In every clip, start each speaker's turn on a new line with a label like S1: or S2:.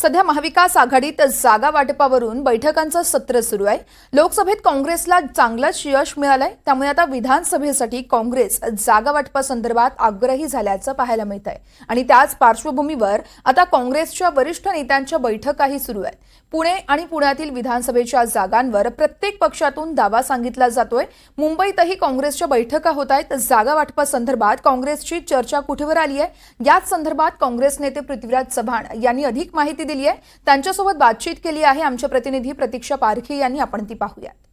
S1: सध्या महाविकास आघाडीत जागा वाटपावरून बैठकांचं सत्र सुरू आहे. लोकसभेत काँग्रेसला चांगलंच यश मिळालंय. त्यामुळे आता विधानसभेसाठी काँग्रेस जागा वाटपासंदर्भात आग्रही झाल्याचं पाहायला मिळत आहे आणि त्याच पार्श्वभूमीवर आता काँग्रेसच्या वरिष्ठ नेत्यांच्या बैठकाही सुरू आहेत. पुणे आणि पुण्यातील विधानसभेच्या जागांवर प्रत्येक पक्षातून दावा सांगितला जातोय. मुंबईतही काँग्रेसच्या बैठका होत आहेत. जागा वाटपासंदर्भात काँग्रेसची चर्चा कुठेवर आली आहे? याच संदर्भात काँग्रेस नेते पृथ्वीराज चव्हाण यांनी अधिक माहिती दिली आहे. त्यांच्यासोबत बातचीत केली आहे आमच्या प्रतिनिधी प्रतीक्षा पारखे यांनी. आपण ती पाहूयात.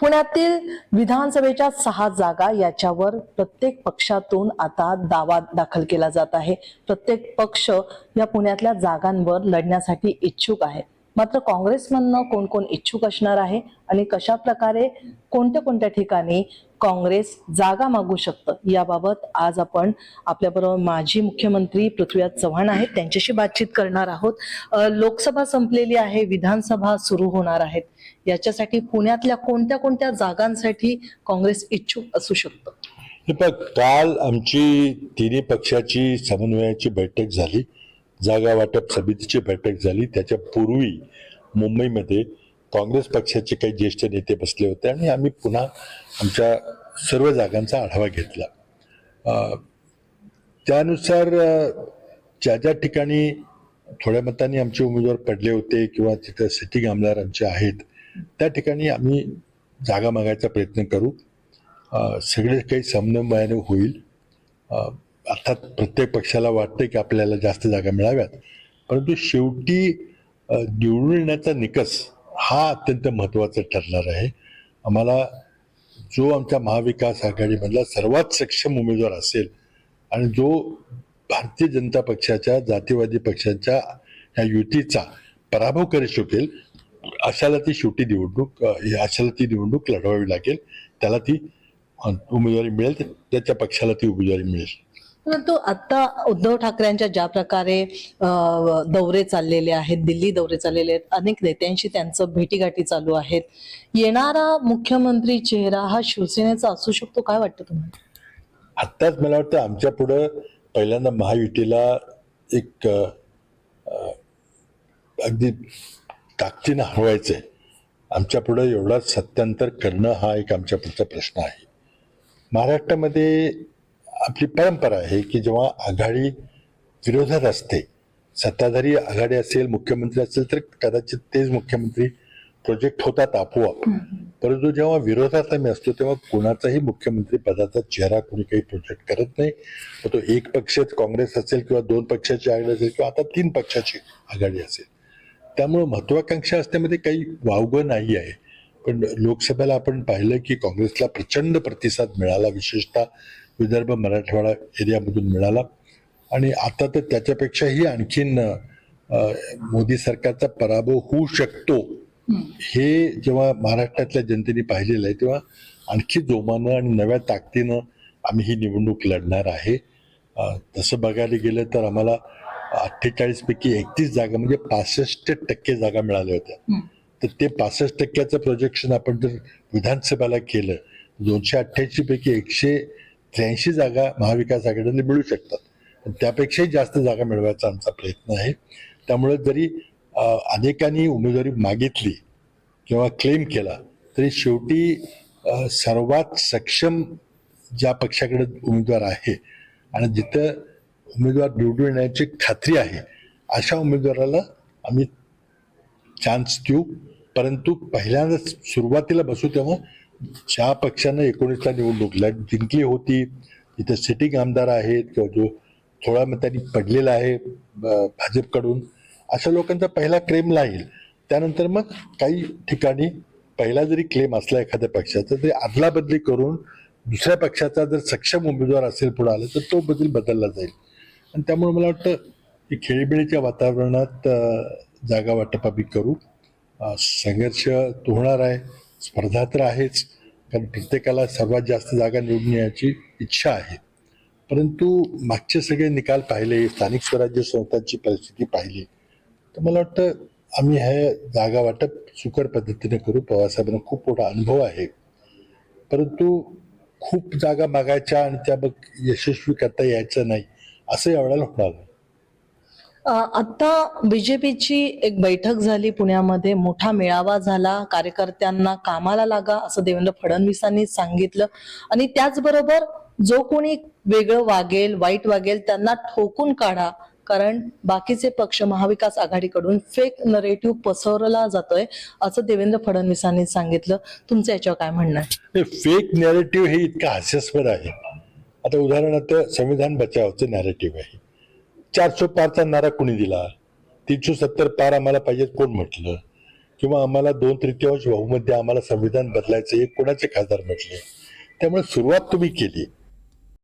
S2: पुण्यातील विधानसभेच्या सहा जागा याच्यावर प्रत्येक पक्षातून आता दावा दाखल केला जात आहे. प्रत्येक पक्ष या पुण्यातल्या जागांवर लढण्यासाठी इच्छुक आहे. मात्र काँग्रेसमधनं कोण कोण इच्छुक असणार आहे आणि कशा प्रकारे कोणत्या कोणत्या ठिकाणी काँग्रेस जागा मागू शकतं. याबाबत आज आपण आपल्याबरोबर माजी मुख्यमंत्री पृथ्वीराज चव्हाण आहेत. त्यांच्याशी बातचीत करणार आहोत. लोकसभा संपलेली आहे. विधानसभा सुरू होणार आहेत. याच्यासाठी पुण्यातल्या कोणत्या कोणत्या जागांसाठी काँग्रेस इच्छुक असू शकतं?
S3: हे काल आमची तिन्ही पक्षाची समन्वयाची बैठक झाली. जागा वाटप समितीची बैठक झाली. त्याच्या पूर्वी मुंबईमध्ये काँग्रेस पक्षाचे काही ज्येष्ठ नेते बसले होते आणि आम्ही पुन्हा आमच्या सर्व जागांचा आढावा घेतला. त्यानुसार ज्या ज्या ठिकाणी थोड्या मतांनी आमचे उमेदवार पडले होते किंवा तिथं सिटिंग आमदार आमचे आहेत त्या ठिकाणी आम्ही जागा मागायचा प्रयत्न करू. सगळे काही समन्वयाने होईल. अर्थात प्रत्येक पक्षाला वाटते की आपल्याला जास्त जागा मिळाव्यात. परंतु शेवटी अ, निवडून येण्याचा निकष हा अत्यंत महत्त्वाचा ठरणार आहे. आम्हाला जो आमच्या महाविकास आघाडीमधला सर्वात सक्षम उमेदवार असेल आणि जो भारतीय जनता पक्षाच्या जातीवादी पक्षाच्या ह्या युतीचा पराभव करू शकेल अशाला ती शेवटी निवडणूक अशाला ती निवडणूक लढवावी लागेल. त्याला ती उमेदवारी मिळेल त्याच्या पक्षाला ती उमेदवारी मिळेल.
S2: परंतु आता उद्धव ठाकरेंच्या ज्या प्रकारे दौरे चाललेले आहेत दिल्ली दौरे चाललेले आहेत अनेक नेत्यांशी त्यांचं भेटीगाठी चालू आहेत. येणारा मुख्यमंत्री चेहरा हा शिवसेनेचा असू शकतो काय वाटतं तुम्हाला?
S3: आत्ताच मला वाटतं आमच्या पुढं पहिल्यांदा महायुतीला एक अगदी ताकदीनं हरवायचं आहे. आमच्या पुढं एवढा सत्यांतर करणं हा एक आमच्या पुढचा प्रश्न आहे. महाराष्ट्रामध्ये आपली परंपरा आहे की जेव्हा आघाडी विरोधात असते सत्ताधारी आघाडी असेल मुख्यमंत्री असेल तर कदाचित तेच मुख्यमंत्री प्रोजेक्ट होतात आपोआप. परंतु जेव्हा विरोधात आम्ही असतो तेव्हा कोणाचाही मुख्यमंत्री पदाचा चेहरा कोणी काही प्रोजेक्ट करत नाही. मग तो एक पक्ष काँग्रेस असेल किंवा दोन पक्षाची आघाडी असेल किंवा आता तीन पक्षाची आघाडी असेल. त्यामुळे महत्वाकांक्षा असण्यामध्ये काही वावगं नाही आहे. पण लोकसभेला आपण पाहिलं की काँग्रेसला प्रचंड प्रतिसाद मिळाला विशेषतः विदर्भ मराठवाडा एरियामधून मिळाला. आणि आता तर त्याच्यापेक्षाही आणखीन मोदी सरकारचा पराभव होऊ शकतो हे जेव्हा महाराष्ट्रातल्या जनतेने पाहिलेलं आहे तेव्हा आणखी जोमानं आणि नव्या ताकदीनं आम्ही ही निवडणूक लढणार आहे. तसं बघायला गेलं तर आम्हाला अठ्ठेचाळीस पैकी एकतीस जागा म्हणजे पासष्ट टक्के जागा मिळाल्या होत्या. तर ते पासष्ट टक्क्याचं प्रोजेक्शन आपण जर विधानसभेला केलं दोनशे अठ्ठ्याऐंशी पैकी एकशे त्र्याऐंशी जागा महाविकास आघाडीला मिळू शकतात. पण त्यापेक्षाही जास्त जागा मिळवायचा आमचा प्रयत्न आहे. त्यामुळे जरी अनेकांनी उमेदवारी मागितली किंवा क्लेम केला तरी शेवटी सर्वात सक्षम ज्या पक्षाकडे उमेदवार आहे आणि जिथं उमेदवार निवडून येण्याची खात्री आहे अशा उमेदवाराला आम्ही चान्स देऊ. परंतु पहिल्यांदाच सुरुवातीला बसू तेव्हा ज्या पक्षानं एकोणीसला निवडणूक लढ जिंकली होती. तिथे सिटिंग आमदार आहेत किंवा जो थोडा मतांनी पडलेला आहे भाजपकडून. अशा लोकांचा पहिला क्लेम लागेल. त्यानंतर मग काही ठिकाणी पहिला जरी क्लेम असला एखाद्या पक्षाचा तरी अदला बदली करून दुसऱ्या पक्षाचा जर सक्षम उमेदवार असेल पुढे आला तर तो बदल बदलला जाईल. आणि त्यामुळे मला वाटतं की खेळीबिळीच्या वातावरणात जागा वाटप आम्ही करू. संघर्ष तो होणार आहे. स्पर्धा तर आहेच कारण प्रत्येकाला सर्वात जास्त जागा निवडून येण्याची इच्छा आहे. परंतु मागचे सगळे निकाल पाहिले स्थानिक स्वराज्य संस्थांची परिस्थिती पाहिली तर मला वाटतं आम्ही हे जागा वाटप सुकर पद्धतीने करू. पवारसाहेबांना खूप मोठा अनुभव आहे. परंतु खूप जागा मागायच्या आणि त्या मग यशस्वी करता यायचं नाही असं यावेळेला होणार नाही
S2: आता बीजेपीची एक बैठक झाली पुण्यामध्ये. मोठा मेळावा झाला. कार्यकर्त्यांना कामाला लागा असं देवेंद्र फडणवीसांनी सांगितलं. आणि त्याचबरोबर जो कोणी वेगळं वागेल वाईट वागेल त्यांना ठोकून काढा. कारण बाकीचे पक्ष महाविकास आघाडीकडून फेक नरेटिव्ह पसरवला जातोय असं देवेंद्र फडणवीसांनी सांगितलं. तुमचं याच्यावर काय म्हणणं आहे?
S3: फेक नॅरेटिव्ह हे इतकं हास्यास्पद आहे. आता उदाहरणार्थ संविधान बचावचं नॅरेटिव्ह आहे. चारशे पारचा नारा कोणी दिला? तीनशे सत्तर पार आम्हाला पाहिजे कोण म्हटलं? किंवा आम्हाला दोन तृतीयांश बहुमत द्या आम्हाला संविधान बदलायचं हे कोणाचे खासदार म्हटले? त्यामुळे सुरुवात तुम्ही केली.